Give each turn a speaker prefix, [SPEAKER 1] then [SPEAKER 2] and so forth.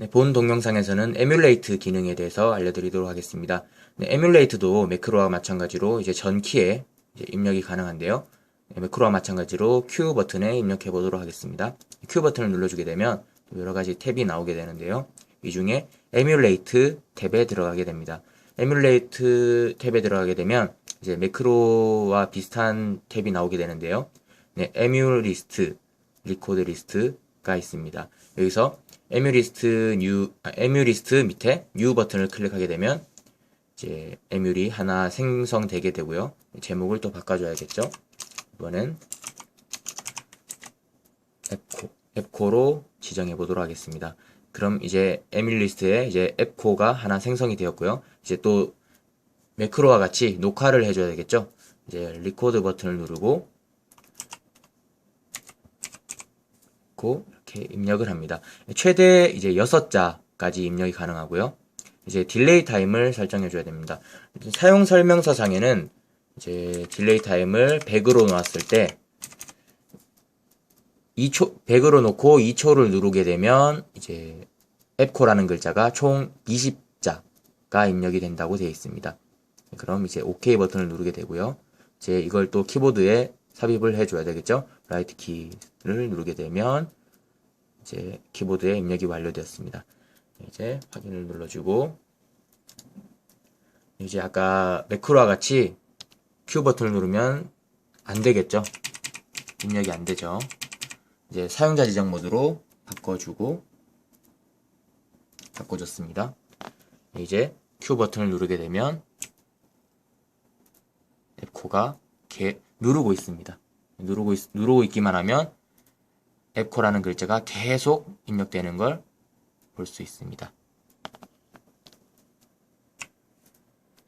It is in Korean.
[SPEAKER 1] 네, 본 동영상에서는 에뮬레이트 기능에 대해서 알려드리도록 하겠습니다. 네, 에뮬레이트도 매크로와 마찬가지로 이제 전 키에 이제 입력이 가능한데요. 네, 매크로와 마찬가지로 Q 버튼에 입력해 보도록 하겠습니다. Q 버튼을 눌러주게 되면 여러 가지 탭이 나오게 되는데요. 이 중에 에뮬레이트 탭에 들어가게 됩니다. 에뮬레이트 탭에 들어가게 되면 이제 매크로와 비슷한 탭이 나오게 되는데요. 네, 에뮬 리스트, 리코드 리스트 가 있습니다. 여기서 에뮤리스트 뉴 아, 에뮤리스트 밑에 뉴 버튼을 클릭하게 되면 이제 에뮤리 하나 생성되게 되고요. 제목을 또 바꿔줘야겠죠. 이번엔 앱코 앱코로 지정해 보도록 하겠습니다. 그럼 이제 에뮬리스트에 이제 앱코가 하나 생성이 되었고요. 이제 또 매크로와 같이 녹화를 해줘야 되겠죠. 이제 리코드 버튼을 누르고 고 이렇게 입력을 합니다. 최대 이제 6자까지 입력이 가능하고요. 이제 딜레이 타임을 설정해 줘야 됩니다. 사용 설명서 상에는 이제 딜레이 타임을 100으로 놓았을 때 2초 100으로 놓고 2초를 누르게 되면 이제 앱코라는 글자가 총 20자가 입력이 된다고 되어 있습니다. 그럼 이제 OK 버튼을 누르게 되고요. 이제 이걸 또 키보드에 삽입을 해줘야 되겠죠. 라이트 키를 누르게 되면 이제 키보드에 입력이 완료되었습니다. 이제 확인을 눌러주고 이제 아까 매크로와 같이 Q 버튼을 누르면 안 되겠죠. 입력이 안 되죠. 이제 사용자 지정 모드로 바꿔주고 바꿔줬습니다. 이제 Q 버튼을 누르게 되면 앱코가 개, 누르고 있습니다. 누르고, 있, 누르고 있기만 하면 앱코라는 글자가 계속 입력되는 걸 볼 수 있습니다.